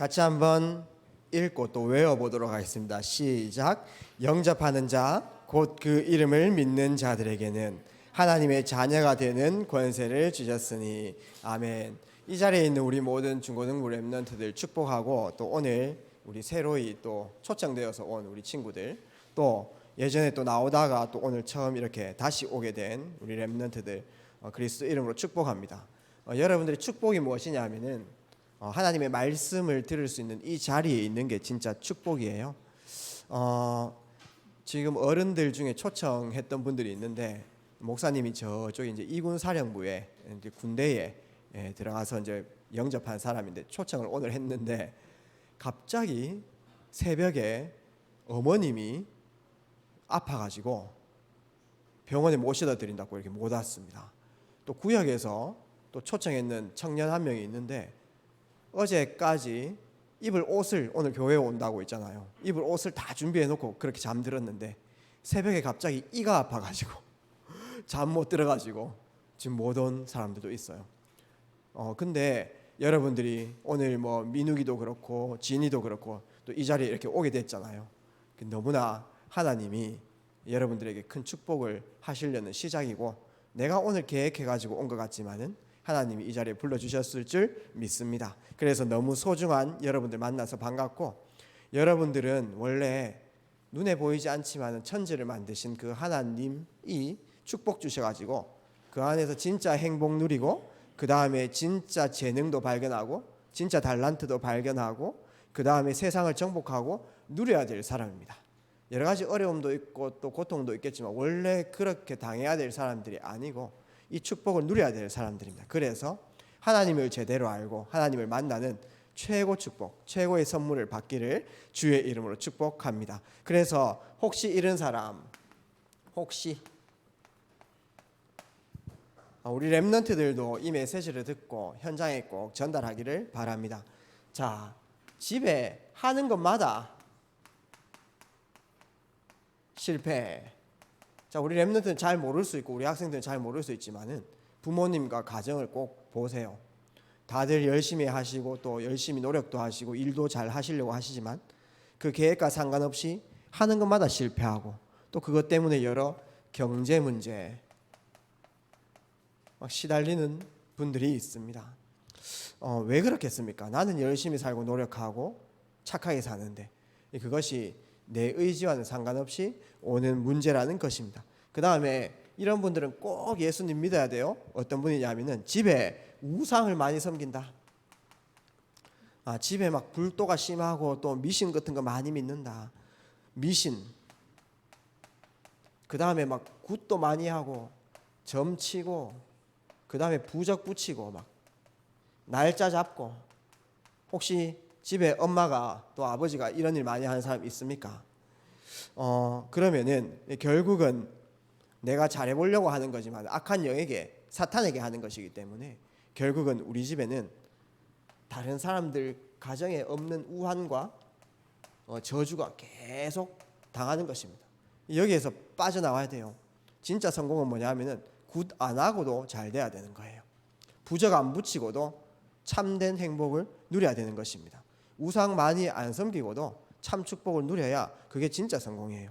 같이 한번 읽고 또 외워보도록 하겠습니다. 시작. 영접하는 자, 곧 그 이름을 믿는 자들에게는 하나님의 자녀가 되는 권세를 주셨으니 아멘. 이 자리에 있는 우리 모든 중고등부 랩런트들 축복하고 또 오늘 우리 새로이 또 초청되어서 온 우리 친구들 또 예전에 또 나오다가 또 오늘 처음 이렇게 다시 오게 된 우리 랩런트들 어, 그리스도 이름으로 축복합니다. 어, 여러분들의 축복이 무엇이냐 하면은 어, 하나님의 말씀을 들을 수 있는 이 자리에 있는 게 진짜 축복이에요. 어, 지금 어른들 중에 초청했던 분들이 있는데 목사님이 저쪽에 이제 이군 사령부에 군대에 예, 들어가서 이제 영접한 사람인데 초청을 오늘 했는데 갑자기 새벽에 어머님이 아파가지고 병원에 모셔다 드린다고 이렇게 못 왔습니다. 또 구역에서 또 초청했는 청년 한 명이 있는데 어제까지 입을 옷을 오늘 교회에 온다고 있잖아요. 입을 옷을 다 준비해 놓고 그렇게 잠들었는데 새벽에 갑자기 이가 아파 가지고 잠 못 들어 가지고 지금 못 온 사람들도 있어요. 어 근데 여러분들이 오늘 뭐 민욱이도 그렇고 진이도 그렇고 또 이 자리에 이렇게 오게 됐잖아요. 그 너무나 하나님이 여러분들에게 큰 축복을 하시려는 시작이고 내가 오늘 계획해 가지고 온 것 같지만은 하나님이 이 자리에 불러 주셨을 줄 믿습니다. 그래서 너무 소중한 여러분들 만나서 반갑고 여러분들은 원래 눈에 보이지 않지만은 천지를 만드신 그 하나님이 축복 주셔 가지고 그 안에서 진짜 행복 누리고 그 다음에 진짜 재능도 발견하고 진짜 달란트도 발견하고 그 다음에 세상을 정복하고 누려야 될 사람입니다. 여러 가지 어려움도 있고 또 고통도 있겠지만 원래 그렇게 당해야 될 사람들이 아니고 이 축복을 누려야 될 사람들입니다. 그래서 하나님을 제대로 알고 하나님을 만나는 최고 축복, 최고의 선물을 받기를 주의 이름으로 축복합니다. 그래서 혹시 이런 사람, 혹시 어, 우리 랩런트들도 이 메시지를 듣고 현장에 꼭 전달하기를 바랍니다. 자, 집에 하는 것마다 실패. 자, 우리 랩런트는 잘 모를 수 있고 우리 학생들은 잘 모를 수 있지만은 부모님과 가정을 꼭 보세요. 다들 열심히 하시고 또 열심히 노력도 하시고 일도 잘 하시려고 하시지만 그 계획과 상관없이 하는 것마다 실패하고 또 그것 때문에 여러 경제 문제 막 시달리는 분들이 있습니다. 어, 왜 그렇겠습니까? 나는 열심히 살고 노력하고 착하게 사는데 그것이 내 의지와는 상관없이 오는 문제라는 것입니다. 그 다음에 이런 분들은 꼭 예수님 믿어야 돼요. 어떤 분이냐면은 집에 우상을 많이 섬긴다. 아, 집에 막 불도가 심하고 또 미신 같은 거 많이 믿는다. 미신. 그 다음에 막 굿도 많이 하고 점치고 그 다음에 부적 붙이고 막 날짜 잡고 혹시 집에 엄마가 또 아버지가 이런 일 많이 하는 사람 있습니까? 어 그러면은 결국은 내가 잘해보려고 하는 거지만 악한 영에게 사탄에게 하는 것이기 때문에 결국은 우리 집에는 다른 사람들 가정에 없는 우환과 어, 저주가 계속 당하는 것입니다. 여기에서 빠져나와야 돼요. 진짜 성공은 뭐냐면은 굿 안 하고도 잘 돼야 되는 거예요. 부적 안 붙이고도 참된 행복을 누려야 되는 것입니다. 우상 많이 안 섬기고도 참 축복을 누려야 그게 진짜 성공이에요.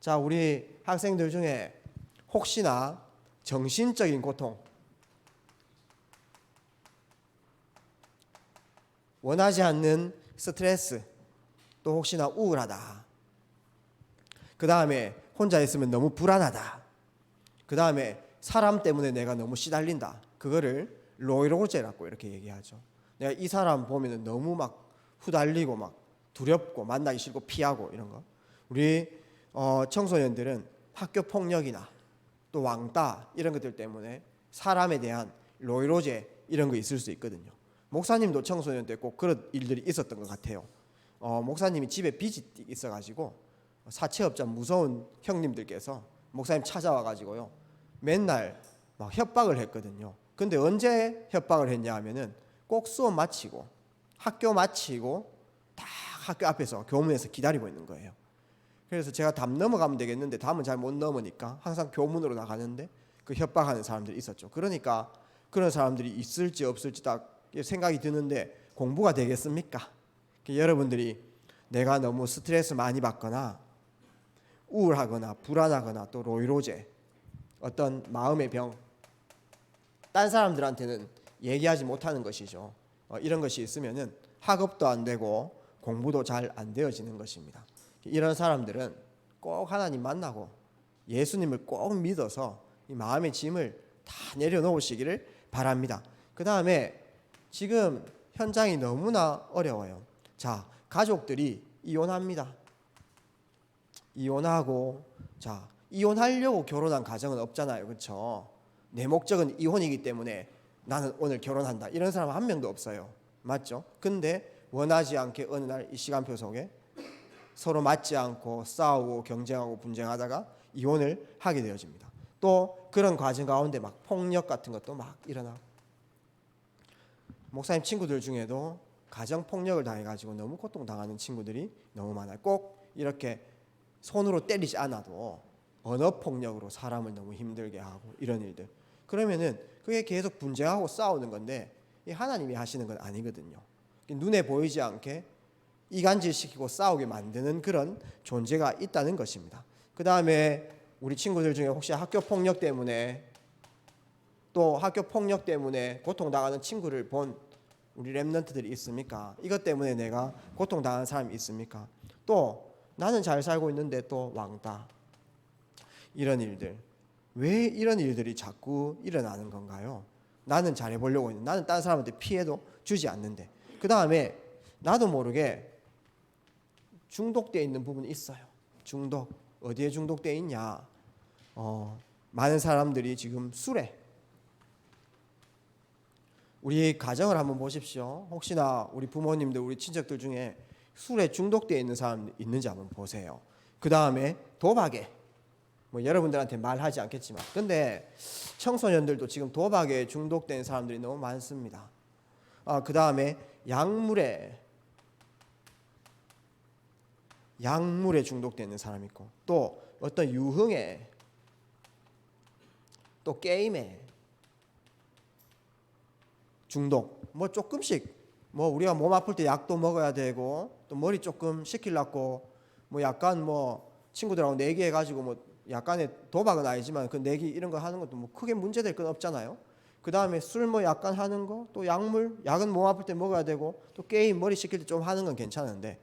자, 우리 학생들 중에 혹시나 정신적인 고통, 원하지 않는 스트레스, 또 혹시나 우울하다. 그 다음에 혼자 있으면 너무 불안하다. 그 다음에 사람 때문에 내가 너무 시달린다. 그거를 로이로제라고 이렇게 얘기하죠. 내가 이 사람 보면은 너무 막 후달리고 막 두렵고 만나기 싫고 피하고 이런 거. 우리 어, 청소년들은 학교 폭력이나 또 왕따 이런 것들 때문에 사람에 대한 로이로제 이런 거 있을 수 있거든요. 목사님도 청소년 때 꼭 그런 일들이 있었던 것 같아요. 어, 목사님이 집에 빚이 있어가지고 사채업자 무서운 형님들께서 목사님 찾아와가지고요 맨날 막 협박을 했거든요. 근데 언제 협박을 했냐 하면은 꼭 수업 마치고 학교 마치고 다 학교 앞에서 교문에서 기다리고 있는 거예요. 그래서 제가 담 넘어가면 되겠는데 담은 잘 못 넘으니까 항상 교문으로 나가는데 그 협박하는 사람들이 있었죠. 그러니까 그런 사람들이 있을지 없을지 딱 생각이 드는데 공부가 되겠습니까? 여러분들이 내가 너무 스트레스 많이 받거나 우울하거나 불안하거나 또 로이로제 어떤 마음의 병, 딴 사람들한테는 얘기하지 못하는 것이죠. 어, 이런 것이 있으면은 학업도 안 되고 공부도 잘 안 되어지는 것입니다. 이런 사람들은 꼭 하나님 만나고 예수님을 꼭 믿어서 이 마음의 짐을 다 내려놓으시기를 바랍니다. 그 다음에 지금 현장이 너무나 어려워요. 자, 가족들이 이혼합니다. 이혼하고 자 이혼하려고 결혼한 가정은 없잖아요, 그렇죠? 내 목적은 이혼이기 때문에 나는 오늘 결혼한다 이런 사람 한 명도 없어요, 맞죠? 근데 원하지 않게 어느 날 이 시간표 속에 서로 맞지 않고 싸우고 경쟁하고 분쟁하다가 이혼을 하게 되어집니다. 또 그런 과정 가운데 막 폭력 같은 것도 막 일어나고 목사님 친구들 중에도 가정 폭력을 당해 가지고 너무 고통 당하는 친구들이 너무 많아요. 꼭 이렇게 손으로 때리지 않아도 언어 폭력으로 사람을 너무 힘들게 하고 이런 일들. 그러면은 그게 계속 분쟁하고 싸우는 건데 이 하나님이 하시는 건 아니거든요. 눈에 보이지 않게 이간질 시키고 싸우게 만드는 그런 존재가 있다는 것입니다. 그 다음에 우리 친구들 중에 혹시 학교 폭력 때문에 또 학교 폭력 때문에 고통 당하는 친구를 본 우리 랩런트들이 있습니까? 이것 때문에 내가 고통 당하는 사람이 있습니까? 또 나는 잘 살고 있는데 또 왕따 이런 일들 왜 이런 일들이 자꾸 일어나는 건가요? 나는 잘해보려고 했는데 나는 다른 사람한테 피해도 주지 않는데 그 다음에 나도 모르게 중독되어 있는 부분이 있어요. 중독 어디에 중독되어 있냐? 어, 많은 사람들이 지금 술에 우리 가정을 한번 보십시오. 혹시나 우리 부모님들, 우리 친척들 중에 술에 중독되어 있는 사람 있는지 한번 보세요. 그 다음에 도박에 뭐 여러분들한테 말하지 않겠지만, 근데 청소년들도 지금 도박에 중독된 사람들이 너무 많습니다. 아, 그 다음에 약물에 약물에 중독되는 사람 있고, 또 어떤 유흥에, 또 게임에 중독. 뭐 조금씩 뭐 우리가 몸 아플 때 약도 먹어야 되고 또 머리 조금 식힐라고 뭐 약간 뭐 친구들하고 내기 해 가지고 뭐 약간의 도박은 아니지만 그 내기 이런 거 하는 것도 뭐 크게 문제될 건 없잖아요. 그 다음에 술 뭐 약간 하는 거, 또 약물, 약은 몸 아플 때 먹어야 되고, 또 게임 머리 식힐 때 좀 하는 건 괜찮은데,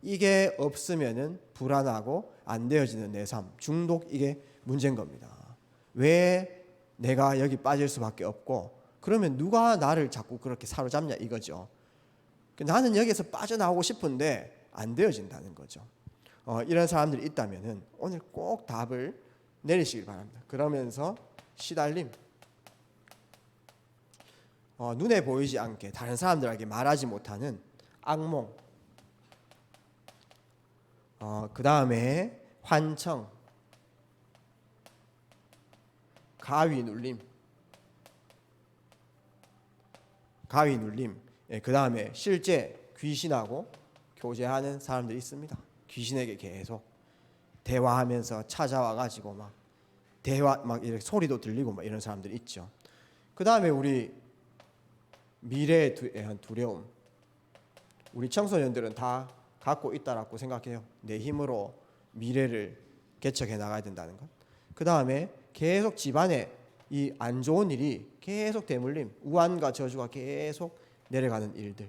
이게 없으면은 불안하고 안 되어지는 내 삶, 중독 이게 문제인 겁니다. 왜 내가 여기 빠질 수밖에 없고, 그러면 누가 나를 자꾸 그렇게 사로잡냐 이거죠. 그 나는 여기서 빠져나오고 싶은데 안 되어진다는 거죠. 어, 이런 사람들이 있다면은 오늘 꼭 답을 내리시길 바랍니다. 그러면서 시달림, 어, 눈에 보이지 않게 다른 사람들에게 말하지 못하는 악몽, 어, 그 다음에 환청, 가위 눌림, 가위 눌림, 예, 그 다음에 실제 귀신하고 교제하는 사람들이 있습니다. 귀신에게 계속 대화하면서 찾아와 가지고 막 대화 막 이렇게 소리도 들리고 막 이런 사람들이 있죠. 그 다음에 우리 미래에 대한 두려움. 우리 청소년들은 다 갖고 있다라고 생각해요. 내 힘으로 미래를 개척해 나가야 된다는 것. 그 다음에 계속 집안에 이 안 좋은 일이 계속 대물림, 우환과 저주가 계속 내려가는 일들.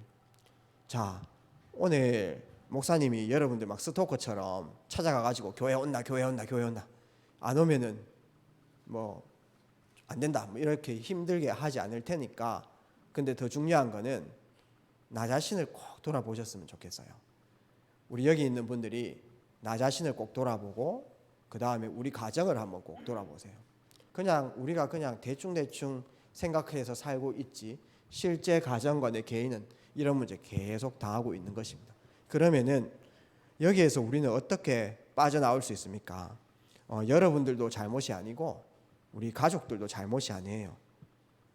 자, 오늘 목사님이 여러분들 막 스토커처럼 찾아가 가지고 교회 온다, 교회 온다, 교회 온다. 안 오면은 뭐 안 된다. 뭐 이렇게 힘들게 하지 않을 테니까. 근데 더 중요한 거는 나 자신을 꼭 돌아보셨으면 좋겠어요. 우리 여기 있는 분들이 나 자신을 꼭 돌아보고 그 다음에 우리 가정을 한번 꼭 돌아보세요. 그냥 우리가 그냥 대충 대충 생각해서 살고 있지 실제 가정과 내 개인은 이런 문제 계속 당하고 있는 것입니다. 그러면은 여기에서 우리는 어떻게 빠져나올 수 있습니까? 어, 여러분들도 잘못이 아니고 우리 가족들도 잘못이 아니에요.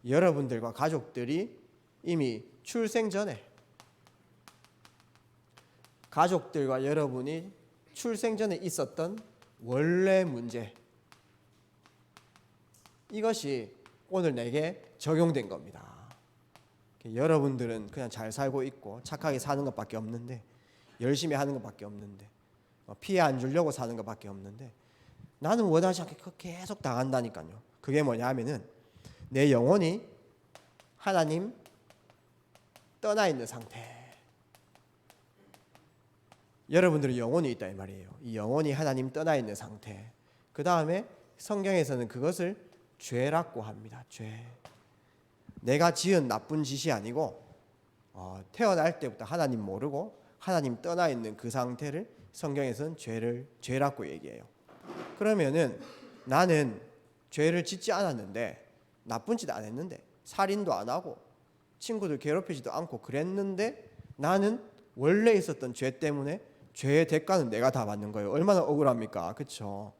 여러분들과 가족들이 이미 출생 전에 가족들과 여러분이 출생 전에 있었던 원래 문제 이것이 오늘 내게 적용된 겁니다. 여러분들은 그냥 잘 살고 있고 착하게 사는 것밖에 없는데 열심히 하는 것밖에 없는데 어, 피해 안 주려고 사는 것밖에 없는데 나는 원하지 않게 계속 당한다니까요. 그게 뭐냐면은 내 영혼이 하나님 떠나 있는 상태. 여러분들은 영혼이 있다 이 말이에요. 이 영혼이 하나님 떠나 있는 상태. 그 다음에 성경에서는 그것을 죄라고 합니다. 죄. 내가 지은 나쁜 짓이 아니고 어, 태어날 때부터 하나님 모르고 하나님 떠나 있는 그 상태를 성경에서는 죄를 죄라고 얘기해요. 그러면은 나는 죄를 짓지 않았는데 나쁜 짓 안 했는데 살인도 안 하고 친구들 괴롭히지도 않고 그랬는데 나는 원래 있었던 죄 때문에 죄의 대가는 내가 다 받는 거예요. 얼마나 억울합니까? 그렇죠?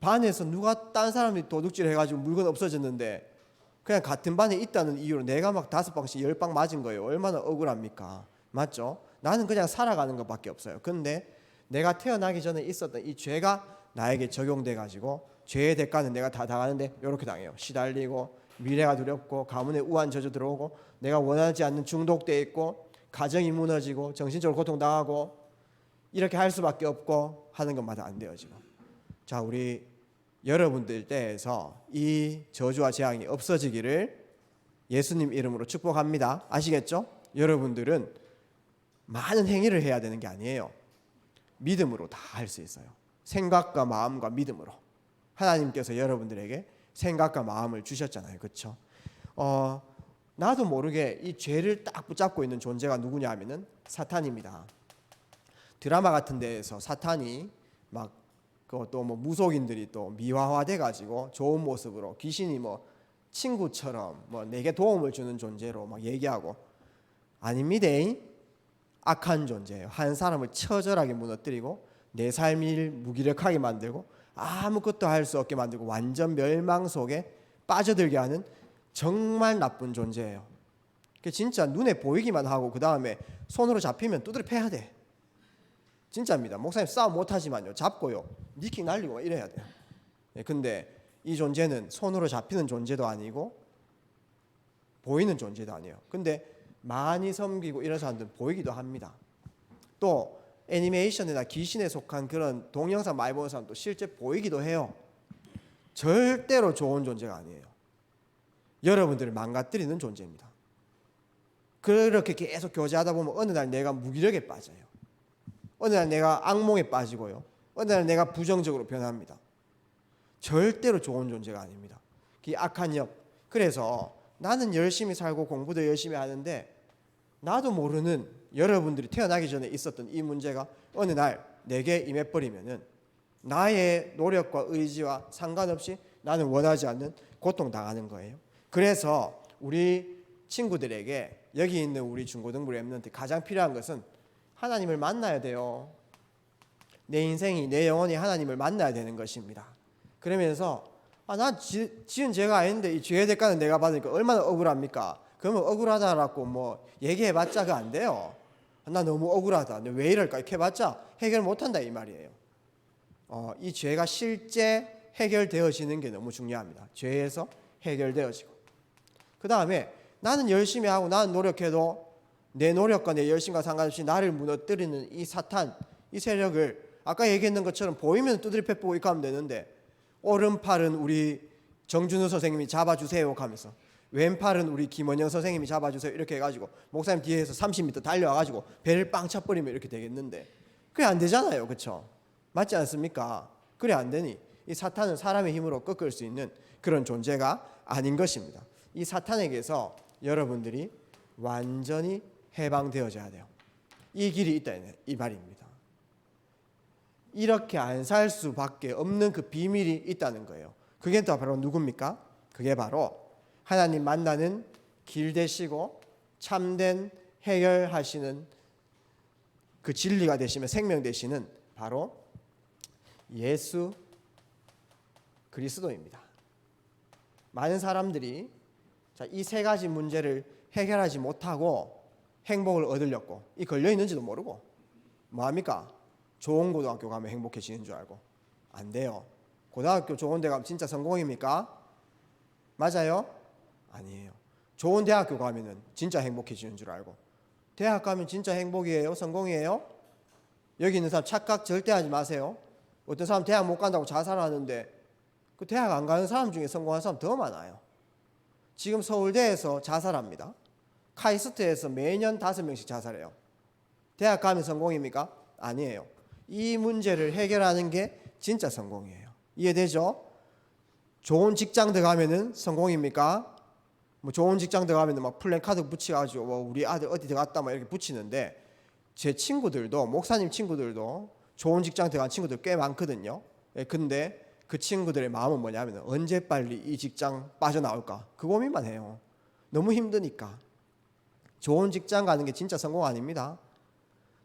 반에서 누가 딴 사람이 도둑질 해가지고 물건 없어졌는데 그냥 같은 반에 있다는 이유로 내가 막 다섯 방씩 열 방 맞은 거예요. 얼마나 억울합니까? 맞죠? 나는 그냥 살아가는 것밖에 없어요. 근데 내가 태어나기 전에 있었던 이 죄가 나에게 적용돼 가지고 죄의 대가는 내가 다 당하는데 이렇게 당해요. 시달리고 미래가 두렵고 가문에 우한 저주 들어오고 내가 원하지 않는 중독돼 있고 가정이 무너지고 정신적으로 고통당하고 이렇게 할 수밖에 없고 하는 것마다 안 돼요 지금. 자 우리 여러분들 때에서 이 저주와 재앙이 없어지기를 예수님 이름으로 축복합니다. 아시겠죠? 여러분들은 많은 행위를 해야 되는 게 아니에요. 믿음으로 다 할 수 있어요. 생각과 마음과 믿음으로 하나님께서 여러분들에게 생각과 마음을 주셨잖아요. 그렇죠? 어, 나도 모르게 이 죄를 딱 붙잡고 있는 존재가 누구냐 하면은 사탄입니다. 드라마 같은 데에서 사탄이 막 그것도 뭐 무속인들이 또 미화화돼 가지고 좋은 모습으로 귀신이 뭐 친구처럼 뭐 내게 도움을 주는 존재로 막 얘기하고 아닙니다. 악한 존재예요. 한 사람을 처절하게 무너뜨리고 내 삶을 무기력하게 만들고 아무것도 할 수 없게 만들고 완전 멸망 속에 빠져들게 하는 정말 나쁜 존재예요. 그 진짜 눈에 보이기만 하고 그 다음에 손으로 잡히면 두드려 패야 돼. 진짜입니다. 목사님 싸움 못하지만요. 잡고요. 니킥 날리고 막 이래야 돼요. 예, 근데 이 존재는 손으로 잡히는 존재도 아니고 보이는 존재도 아니에요. 근데 많이 섬기고 이런 사람들은 보이기도 합니다. 또 애니메이션이나 귀신에 속한 그런 동영상 많이 보는 사람도 실제 보이기도 해요. 절대로 좋은 존재가 아니에요. 여러분들을 망가뜨리는 존재입니다. 그렇게 계속 교제하다 보면 어느 날 내가 무기력에 빠져요. 어느 날 내가 악몽에 빠지고요. 어느 날 내가 부정적으로 변합니다. 절대로 좋은 존재가 아닙니다. 그 악한 역. 그래서 나는 열심히 살고 공부도 열심히 하는데 나도 모르는 여러분들이 태어나기 전에 있었던 이 문제가 어느 날 내게 임해버리면은 나의 노력과 의지와 상관없이 나는 원하지 않는 고통 당하는 거예요. 그래서 우리 친구들에게 여기 있는 우리 중고등부 랩런트 가장 필요한 것은 하나님을 만나야 돼요. 내 인생이 내 영혼이 하나님을 만나야 되는 것입니다. 그러면서 아, 난 지, 지은 죄가 아닌데 이 죄의 대가는 내가 받으니까 얼마나 억울합니까? 그러면 억울하다라고 뭐 얘기해봤자 그안 돼요. 나 너무 억울하다. 왜 이럴까? 이렇게 해봤자 해결 못한다 이 말이에요. 어, 이 죄가 실제 해결되어지는 게 너무 중요합니다. 죄에서 해결되어지고. 그 다음에 나는 열심히 하고 나는 노력해도 내 노력과 내 열심과 상관없이 나를 무너뜨리는 이 사탄, 이 세력을 아까 얘기했는 것처럼 보이면 두드려 패보고 이렇게 하면 되는데 오른팔은 우리 정준우 선생님이 잡아주세요 하면서 왼팔은 우리 김원영 선생님이 잡아주세요. 이렇게 해가지고 목사님 뒤에서 30m 달려와가지고 배를 빵 차버리면 이렇게 되겠는데 그게 안 되잖아요. 그렇죠 맞지 않습니까? 그래 안 되니? 이 사탄은 사람의 힘으로 꺾을 수 있는 그런 존재가 아닌 것입니다. 이 사탄에게서 여러분들이 완전히 해방되어져야 돼요. 이 길이 있다 이 말입니다. 이렇게 안 살 수밖에 없는 그 비밀이 있다는 거예요. 그게 또 바로 누굽니까? 그게 바로 하나님 만나는 길 되시고 참된 해결하시는 그 진리가 되시면 생명 되시는 바로 예수 그리스도입니다. 많은 사람들이 이 세 가지 문제를 해결하지 못하고 행복을 얻으려고 이 걸려 있는지도 모르고 뭐 합니까? 좋은 고등학교 가면 행복해지는 줄 알고 안 돼요. 고등학교 좋은 데 가면 진짜 성공입니까? 맞아요? 아니에요. 좋은 대학교 가면은 진짜 행복해지는 줄 알고 대학 가면 진짜 행복이에요? 성공이에요? 여기 있는 사람 착각 절대 하지 마세요. 어떤 사람 대학 못 간다고 자살하는데 그 대학 안 가는 사람 중에 성공한 사람 더 많아요. 지금 서울대에서 자살합니다. 카이스트에서 매년 다섯 명씩 자살해요. 대학 가면 성공입니까? 아니에요. 이 문제를 해결하는 게 진짜 성공이에요. 이해되죠? 좋은 직장 들어가면은 성공입니까? 뭐 좋은 직장 들어가면 막 플랜 카드 붙여가지고 뭐 우리 아들 어디 들어갔다 막 이렇게 붙이는데 제 친구들도 목사님 친구들도 좋은 직장 들어간 친구들 꽤 많거든요. 예, 근데 그 친구들의 마음은 뭐냐면 언제 빨리 이 직장 빠져나올까 그 고민만 해요. 너무 힘드니까 좋은 직장 가는 게 진짜 성공 아닙니다.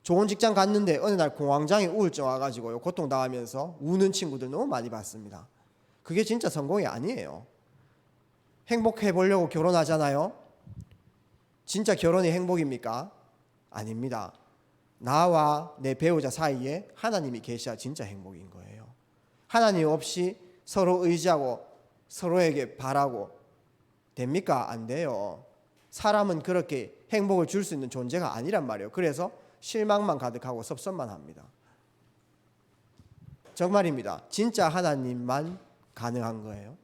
좋은 직장 갔는데 어느 날 공황장애 우울증 와가지고요 고통 당하면서 우는 친구들 너무 많이 봤습니다. 그게 진짜 성공이 아니에요. 행복해 보려고 결혼하잖아요. 진짜 결혼이 행복입니까? 아닙니다. 나와 내 배우자 사이에 하나님이 계셔야 진짜 행복인 거예요. 하나님 없이 서로 의지하고 서로에게 바라고 됩니까? 안 돼요. 사람은 그렇게 행복을 줄 수 있는 존재가 아니란 말이에요. 그래서 실망만 가득하고 섭섭만 합니다. 정말입니다. 진짜 하나님만 가능한 거예요.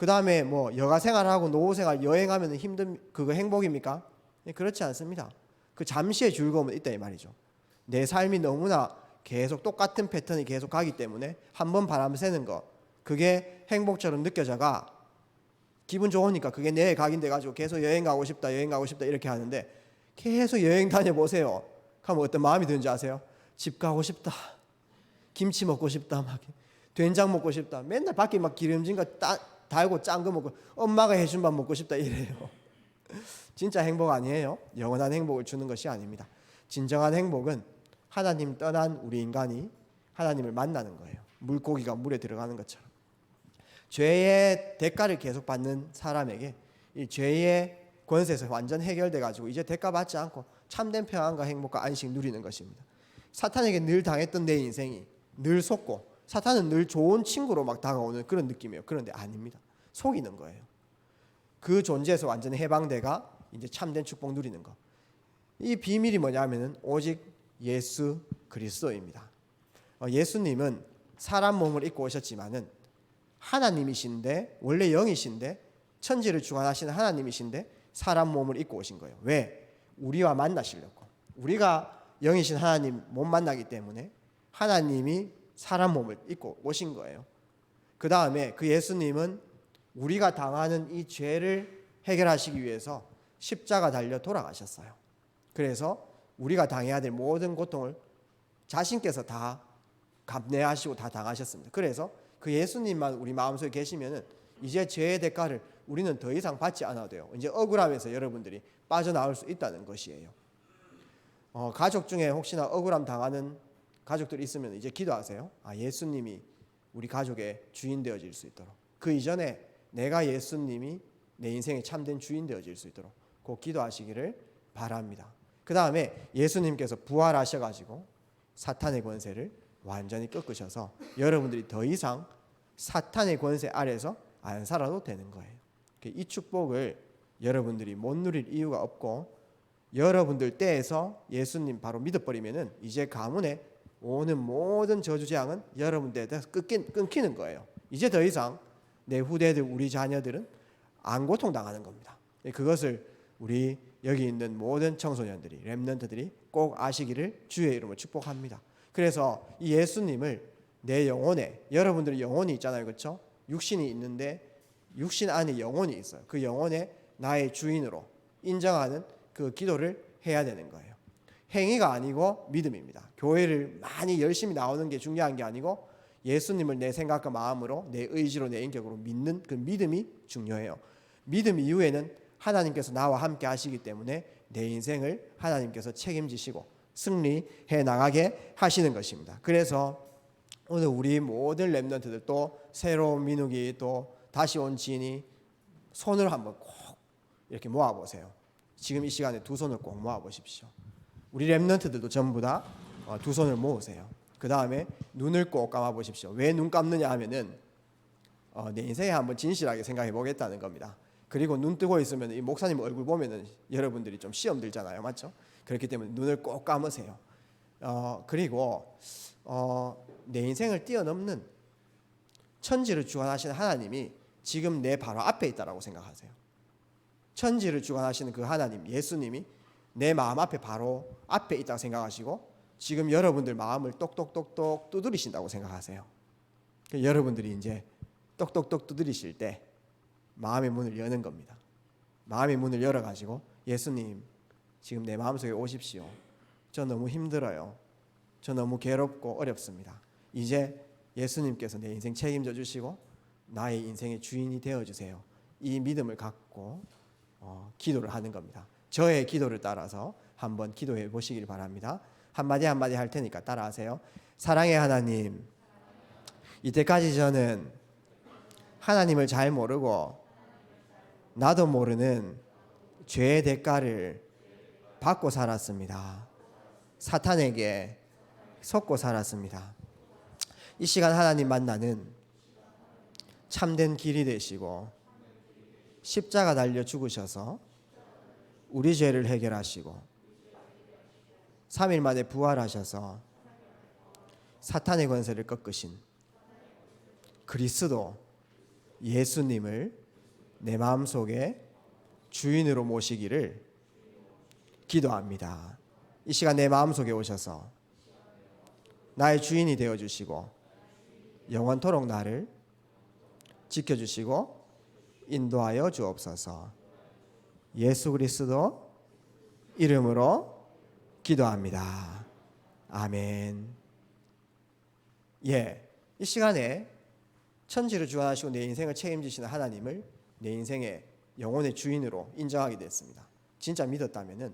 그 다음에 뭐 여가 생활하고 노후 생활 여행하면 힘든 그거 행복입니까? 예, 그렇지 않습니다. 그 잠시의 즐거움은 있다 이 말이죠. 내 삶이 너무나 계속 똑같은 패턴이 계속 가기 때문에 한 번 바람 새는 거 그게 행복처럼 느껴져가 기분 좋으니까 그게 내 각인돼 가지고 계속 여행 가고 싶다 여행 가고 싶다 이렇게 하는데 계속 여행 다녀 보세요. 그러면 어떤 마음이 드는지 아세요? 집 가고 싶다. 김치 먹고 싶다 막 된장 먹고 싶다. 맨날 밖에 막 기름진 거 따, 달고 짠 거 먹고 엄마가 해준 밥 먹고 싶다 이래요. 진짜 행복 아니에요. 영원한 행복을 주는 것이 아닙니다. 진정한 행복은 하나님 떠난 우리 인간이 하나님을 만나는 거예요. 물고기가 물에 들어가는 것처럼. 죄의 대가를 계속 받는 사람에게 이 죄의 권세에서 완전 해결돼 가지고 이제 대가 받지 않고 참된 평안과 행복과 안식 누리는 것입니다. 사탄에게 늘 당했던 내 인생이 늘 속고 사탄은 늘 좋은 친구로 막 다가오는 그런 느낌이에요. 그런데 아닙니다. 속이는 거예요. 그 존재에서 완전 해방돼가 이제 참된 축복 누리는 거. 이 비밀이 뭐냐면은 오직 예수 그리스도입니다. 어, 예수님은 사람 몸을 입고 오셨지만은 하나님이신데 원래 영이신데 천지를 주관하시는 하나님이신데 사람 몸을 입고 오신 거예요. 왜? 우리와 만나시려고. 우리가 영이신 하나님 못 만나기 때문에 하나님이 사람 몸을 입고 오신 거예요. 그 다음에 그 예수님은 우리가 당하는 이 죄를 해결하시기 위해서 십자가 달려 돌아가셨어요. 그래서 우리가 당해야 될 모든 고통을 자신께서 다 감내하시고 다 당하셨습니다. 그래서 그 예수님만 우리 마음속에 계시면은 이제 죄의 대가를 우리는 더 이상 받지 않아도 돼요. 이제 억울함에서 여러분들이 빠져나올 수 있다는 것이에요. 어, 가족 중에 혹시나 억울함 당하는 가족들이 있으면 이제 기도하세요. 아, 예수님이 우리 가족의 주인 되어질 수 있도록. 그 이전에 내가 예수님이 내 인생의 참된 주인 되어질 수 있도록 꼭 기도하시기를 바랍니다. 그 다음에 예수님께서 부활하셔가지고 사탄의 권세를 완전히 꺾으셔서 여러분들이 더 이상 사탄의 권세 아래서 안 살아도 되는 거예요. 이 축복을 여러분들이 못 누릴 이유가 없고 여러분들 때에서 예수님 바로 믿어버리면은 이제 가문에 오는 모든 저주 재앙은 여러분들에 대해서 끊기 는 거예요. 이제 더 이상 내 후대들 우리 자녀들은 안 고통당하는 겁니다. 그것을 우리 여기 있는 모든 청소년들이 렘넌트들이 꼭 아시기를 주의 이름으로 축복합니다. 그래서 이 예수님을 내 영혼에 여러분들의 영혼이 있잖아요. 그렇죠? 육신이 있는데 육신 안에 영혼이 있어요. 그 영혼에 나의 주인으로 인정하는 그 기도를 해야 되는 거예요. 행위가 아니고 믿음입니다. 교회를 많이 열심히 나오는 게 중요한 게 아니고 예수님을 내 생각과 마음으로 내 의지로 내 인격으로 믿는 그 믿음이 중요해요. 믿음 이후에는 하나님께서 나와 함께 하시기 때문에 내 인생을 하나님께서 책임지시고 승리해 나가게 하시는 것입니다. 그래서 오늘 우리 모든 렘넌트들 또 새로운 민욱이 또 다시 온 지인이 손을 한번 꼭 이렇게 모아 보세요. 지금 이 시간에 두 손을 꼭 모아 보십시오. 우리 렘넌트들도 전부 다 두 손을 모으세요. 그 다음에 눈을 꼭 감아 보십시오. 왜 눈 감느냐 하면은 어, 내 인생에 한번 진실하게 생각해 보겠다는 겁니다. 그리고 눈 뜨고 있으면 이 목사님 얼굴 보면은 여러분들이 좀 시험 들잖아요, 맞죠? 그렇기 때문에 눈을 꼭 감으세요. 어 그리고 어 내 인생을 뛰어넘는 천지를 주관하시는 하나님이 지금 내 바로 앞에 있다라고 생각하세요. 천지를 주관하시는 그 하나님 예수님이 내 마음 앞에 바로 앞에 있다고 생각하시고 지금 여러분들 마음을 똑똑똑똑 두드리신다고 생각하세요. 그 여러분들이 이제 똑똑똑 두드리실 때 마음의 문을 여는 겁니다. 마음의 문을 열어 가지고 예수님 지금 내 마음속에 오십시오. 저 너무 힘들어요. 저 너무 괴롭고 어렵습니다. 이제 예수님께서 내 인생 책임져 주시고 나의 인생의 주인이 되어 주세요. 이 믿음을 갖고 어, 기도를 하는 겁니다. 저의 기도를 따라서 한번 기도해 보시길 바랍니다. 한마디 한마디 할 테니까 따라하세요. 사랑의 하나님, 이때까지 저는 하나님을 잘 모르고 나도 모르는 죄의 대가를 받고 살았습니다. 사탄에게 속고 살았습니다. 이 시간 하나님 만나는 참된 길이 되시고 십자가 달려 죽으셔서 우리 죄를 해결하시고 3일 만에 부활하셔서 사탄의 권세를 꺾으신 그리스도 예수님을 내 마음속에 주인으로 모시기를 기도합니다. 이 시간 내 마음속에 오셔서 나의 주인이 되어 주시고 영원토록 나를 지켜 주시고 인도하여 주옵소서. 예수 그리스도 이름으로 기도합니다. 아멘. 예. 이 시간에 천지를 주관하시고 내 인생을 책임지시는 하나님을 내 인생의 영혼의 주인으로 인정하게 됐습니다. 진짜 믿었다면은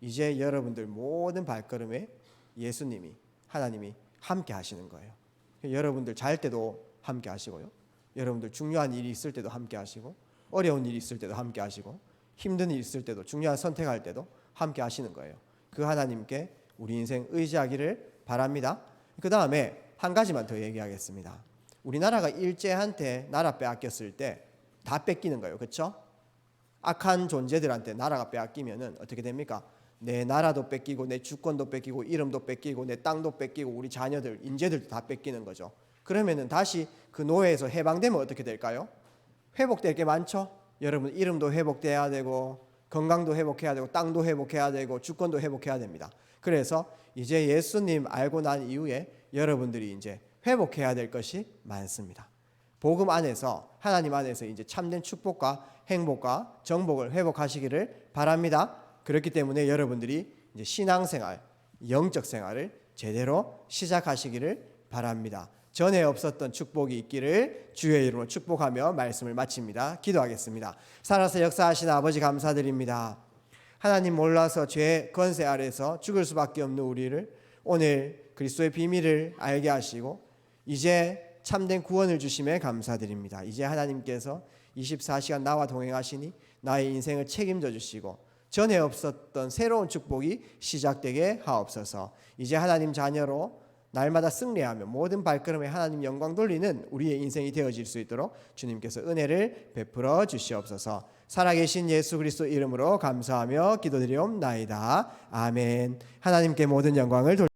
이제 여러분들 모든 발걸음에 예수님이 하나님이 함께 하시는 거예요. 여러분들 잘 때도 함께 하시고요. 여러분들 중요한 일이 있을 때도 함께 하시고 어려운 일이 있을 때도 함께 하시고 힘든 일 있을 때도 중요한 선택할 때도 함께 하시는 거예요. 그 하나님께 우리 인생 의지하기를 바랍니다. 그 다음에 한 가지만 더 얘기하겠습니다. 우리나라가 일제한테 나라 빼앗겼을 때 다 뺏기는 거예요. 그렇죠? 악한 존재들한테 나라가 빼앗기면은 어떻게 됩니까? 내 나라도 뺏기고 내 주권도 뺏기고 이름도 뺏기고 내 땅도 뺏기고 우리 자녀들 인재들도 다 뺏기는 거죠. 그러면은 다시 그 노예에서 해방되면 어떻게 될까요? 회복될 게 많죠. 여러분 이름도 회복돼야 되고 건강도 회복해야 되고 땅도 회복해야 되고 주권도 회복해야 됩니다. 그래서 이제 예수님 알고 난 이후에 여러분들이 이제 회복해야 될 것이 많습니다. 복음 안에서 하나님 안에서 이제 참된 축복과 행복과 정복을 회복하시기를 바랍니다. 그렇기 때문에 여러분들이 이제 신앙생활, 영적 생활을 제대로 시작하시기를 바랍니다. 전에 없었던 축복이 있기를 주의 이름으로 축복하며 말씀을 마칩니다. 기도하겠습니다. 살아서 역사하신 아버지 감사드립니다. 하나님 몰라서 죄 권세 아래서 죽을 수밖에 없는 우리를 오늘 그리스도의 비밀을 알게 하시고 이제 참된 구원을 주심에 감사드립니다. 이제 하나님께서 24시간 나와 동행하시니 나의 인생을 책임져 주시고 전에 없었던 새로운 축복이 시작되게 하옵소서. 이제 하나님 자녀로 날마다 승리하며 모든 발걸음에 하나님 영광 돌리는 우리의 인생이 되어질 수 있도록 주님께서 은혜를 베풀어 주시옵소서. 살아계신 예수 그리스도 이름으로 감사하며 기도드리옵나이다. 아멘. 하나님께 모든 영광을 돌